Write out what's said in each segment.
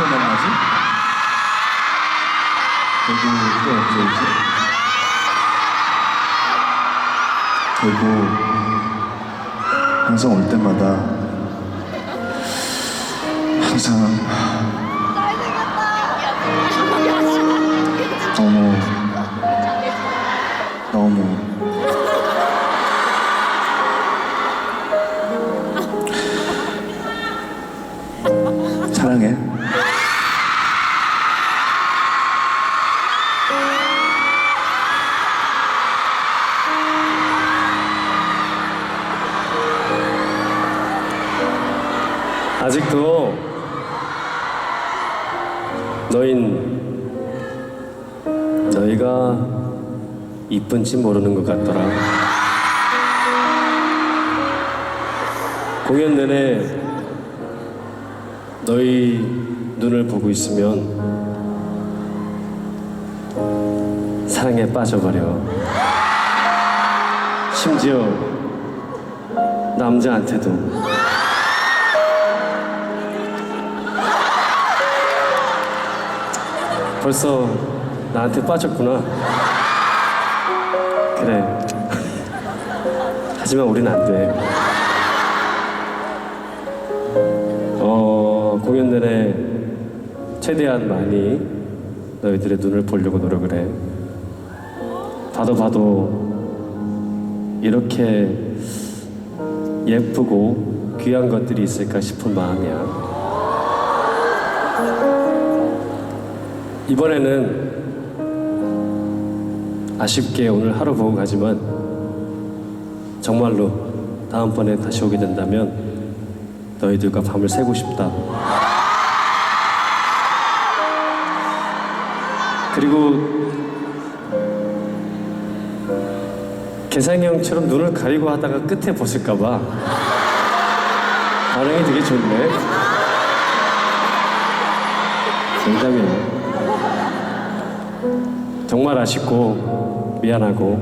또 만나지? 대구 또 언제 오지? 대구 항상 올 때마다 항상 너무 아직도 너인 너희가 이쁜지 모르는 것 같더라. 공연 내내 너희 눈을 보고 있으면 사랑에 빠져버려. 심지어 남자한테도. 벌써 나한테 빠졌구나. 그래. 하지만 우린 안 돼. 어, 공연 내내 최대한 많이 너희들의 눈을 보려고 노력을 해. 봐도 봐도 이렇게 예쁘고 귀한 것들이 있을까 싶은 마음이야. 이번에는 아쉽게 오늘 하루 보고 가지만 정말로 다음번에 다시 오게 된다면 너희들과 밤을 새고 싶다. 그리고 개상이 형처럼 눈을 가리고 하다가 끝에 벗을까봐 반응이 되게 좋네. 농담이에요. 정말 아쉽고 미안하고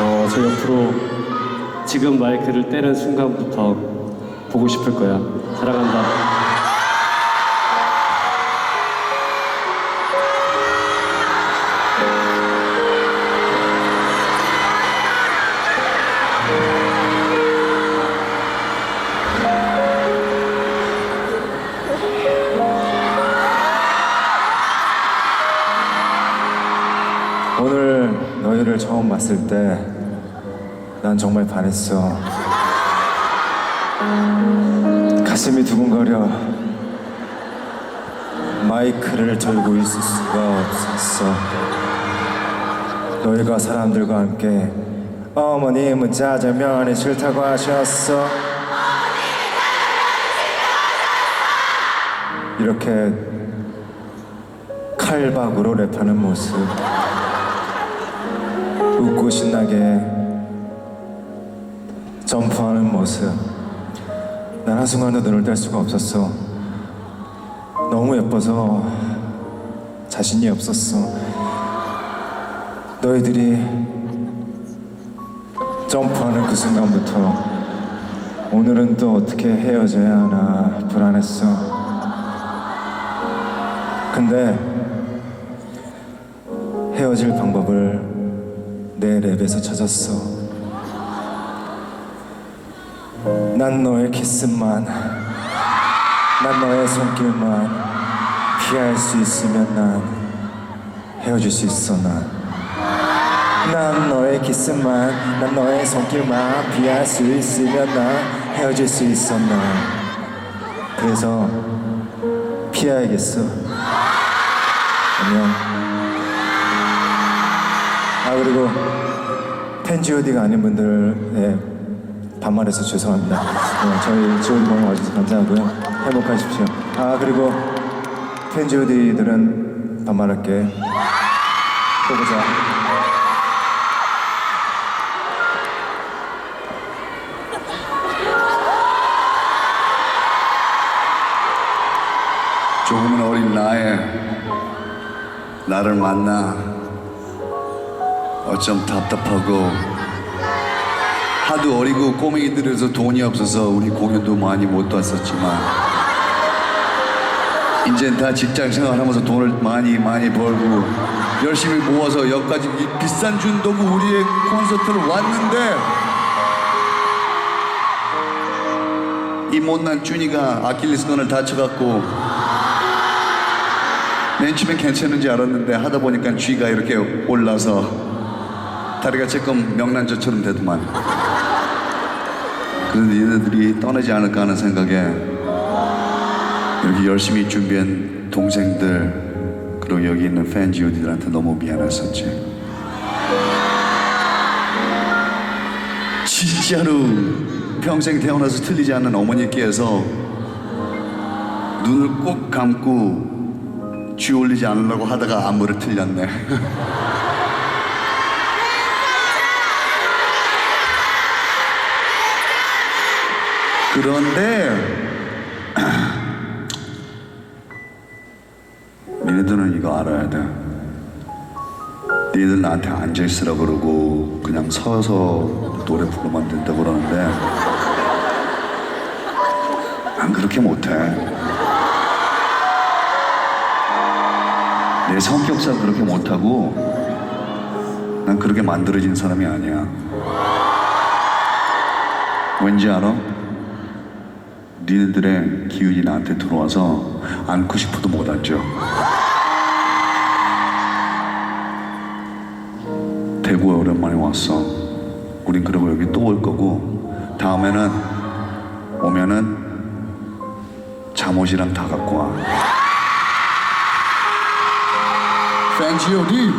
어, 저 옆으로 지금 마이크를 떼는 순간부터 보고 싶을 거야. 사랑한다. 난 정말 반했어. 가슴이 두근거려. 마이크를 들고 있을 수가 없었어. 너희가 사람들과 함께 어머님은 짜장면이 싫다고 하셨어. 이렇게 칼박으로 랩하는 모습. 웃고 신나게 점프하는 모습. 난 한순간도 눈을 뗄 수가 없었어. 너무 예뻐서 자신이 없었어. 너희들이 점프하는 그 순간부터 오늘은 또 어떻게 헤어져야 하나 불안했어. 근데 헤어질 방법을 내 랩에서 찾았어. 난 너의 키스만, 난 너의 손길만 피할 수 있으면 난 헤어질 수 있어 난. 난 너의 키스만, 난 너의 손길만 피할 수 있으면 난 헤어질 수 있어 난. 그래서 피해야겠어. 안녕. 아 그리고 팬 G.O.D가 아닌 분들의 반말해서 죄송합니다. 네, 저희 G.O.D 공연 와주셔서 감사하고요. 행복하십시오. 아 그리고 팬 G.O.D들은 반말할게. 또 보자. 조금은 어린 나에 나를 만나 어쩜 답답하고 하도 어리고 꼬맹이들에서 돈이 없어서 우리 공연도 많이 못 왔었지만 이젠 다 직장 생활하면서 돈을 많이 많이 벌고 열심히 모아서 여기까지 이 비싼 준도구 우리의 콘서트를 왔는데 이 못난 준이가 아킬레스건을 다쳐갖고 맨 처음엔 괜찮은지 알았는데 하다 보니까 쥐가 이렇게 올라서 다리가 조금 명란젓처럼 되더만 그런데 얘네들이 떠나지 않을까 하는 생각에 이렇게 열심히 준비한 동생들 그리고 여기 있는 팬 GOD들한테 너무 미안했었지 진짜로 평생 태어나서 틀리지 않는 어머니께서 눈을 꼭 감고 쥐 올리지 않으려고 하다가 안무를 틀렸네. 그런데 니네들은 이거 알아야 돼. 니네들 나한테 앉아 있으라 그러고 그냥 서서 노래 부르면 된다 그러는데 난 그렇게 못해. 내 성격상 그렇게 못하고 난 그렇게 만들어진 사람이 아니야. 왠지 알아? 니네들의 기운이 나한테 들어와서 안고 싶어도 못 앉아. 대구에 오랜만에 왔어. 우린 그리고 여기 또 올 거고 다음에는 오면은 잠옷이랑 다 갖고 와. 팬 G.O.D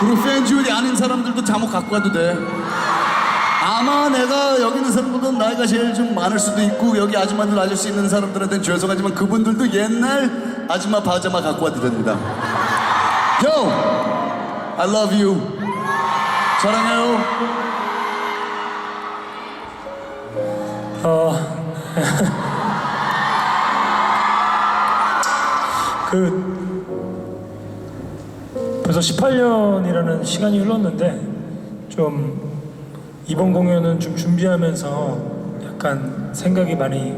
그리고 팬 G.O.D 아닌 사람들도 잠옷 갖고 가도 돼 아마 내가 여기 있는 사람보다 나이가 제일 좀 많을 수도 있고 여기 아줌마들 아저씨 있는 사람들한테는 죄송하지만 그분들도 옛날 아줌마 파자마 갖고 됩니다. Yo! I love you. 사랑해요. 그 벌써 18년이라는 시간이 흘렀는데 좀 이번 공연은 좀 준비하면서 약간 생각이 많이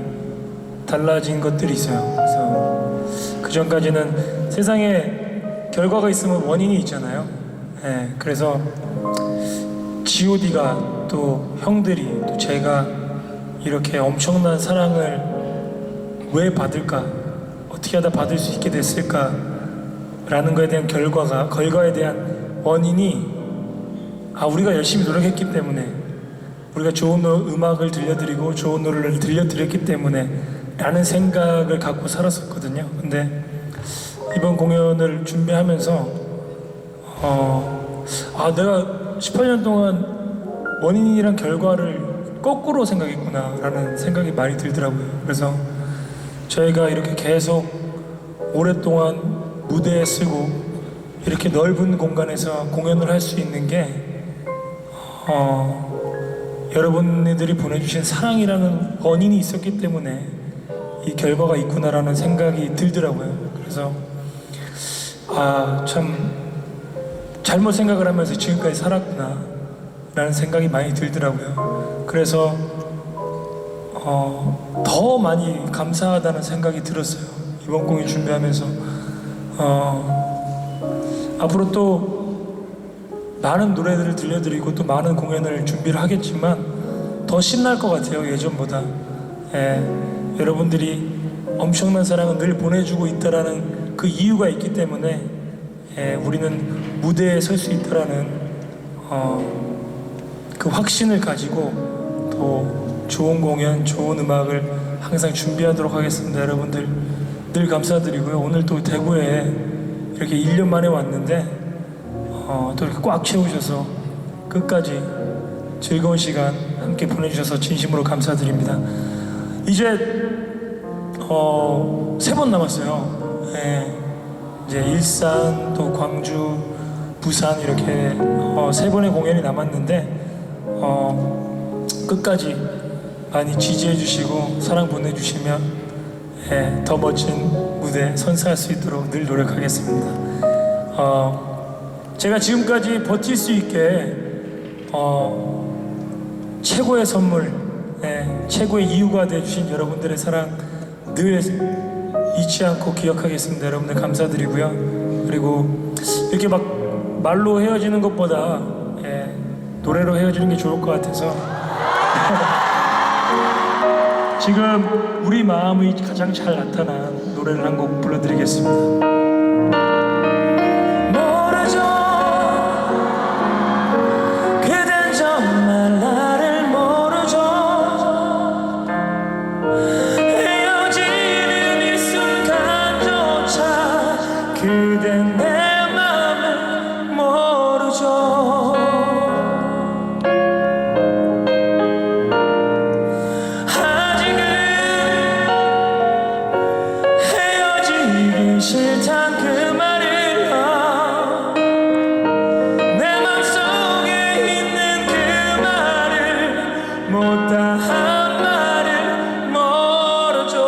달라진 것들이 있어요. 그래서 그 전까지는 세상에 결과가 있으면 원인이 있잖아요. 예, 그래서 G.O.D가 또 형들이 또 제가 이렇게 엄청난 사랑을 왜 받을까? 어떻게 하다 받을 수 있게 됐을까? 라는 거에 대한 결과가, 결과에 대한 원인이 아, 우리가 열심히 노력했기 때문에 우리가 좋은 노- 음악을 들려드리고 좋은 노래를 들려드렸기 때문에 라는 생각을 갖고 살았었거든요. 근데 이번 공연을 준비하면서 어, 아, 내가 18년 동안 원인이란 결과를 거꾸로 생각했구나 라는 생각이 많이 들더라고요. 그래서 저희가 이렇게 계속 오랫동안 무대에 쓰고 이렇게 넓은 공간에서 공연을 할 수 있는 게 어, 여러분들이 보내주신 사랑이라는 원인이 있었기 때문에 이 결과가 있구나라는 생각이 들더라고요. 그래서 아 참 잘못 생각을 하면서 지금까지 살았구나 라는 생각이 많이 들더라고요. 그래서 어, 더 많이 감사하다는 생각이 들었어요. 이번 공연 준비하면서 어, 앞으로 또 많은 노래들을 들려드리고 또 많은 공연을 준비를 하겠지만 더 신날 것 같아요 예전보다. 예, 여러분들이 엄청난 사랑을 늘 보내주고 있다라는 그 이유가 있기 때문에 예, 우리는 무대에 설 수 있다라는 어, 그 확신을 가지고 또 좋은 공연, 좋은 음악을 항상 준비하도록 하겠습니다. 여러분들 늘 감사드리고요. 오늘 또 대구에 이렇게 1년 만에 왔는데 어, 또 이렇게 꽉 채우셔서 끝까지 즐거운 시간 함께 보내주셔서 진심으로 감사드립니다. 이제 어, 세 번 남았어요. 예, 이제 일산 또 광주 부산 이렇게 어, 세 번의 공연이 남았는데 어, 끝까지 많이 지지해 주시고 사랑 보내주시면 예, 더 멋진 무대 선사할 수 있도록 늘 노력하겠습니다. 어, 제가 지금까지 버틸 수 있게 어, 최고의 선물, 예, 최고의 이유가 되주신 여러분들의 사랑 늘 잊지 않고 기억하겠습니다. 여러분들 감사드리고요. 그리고 이렇게 막 말로 헤어지는 것보다 예, 노래로 헤어지는 게 좋을 것 같아서 지금 우리 마음이 가장 잘 나타난 노래를 한 곡 불러드리겠습니다. 그댄 내 맘을 모르죠. 아직은 헤어지기 싫단 그 말을요. 내 맘속에 있는 그 말을 못다 한 말을 모르죠.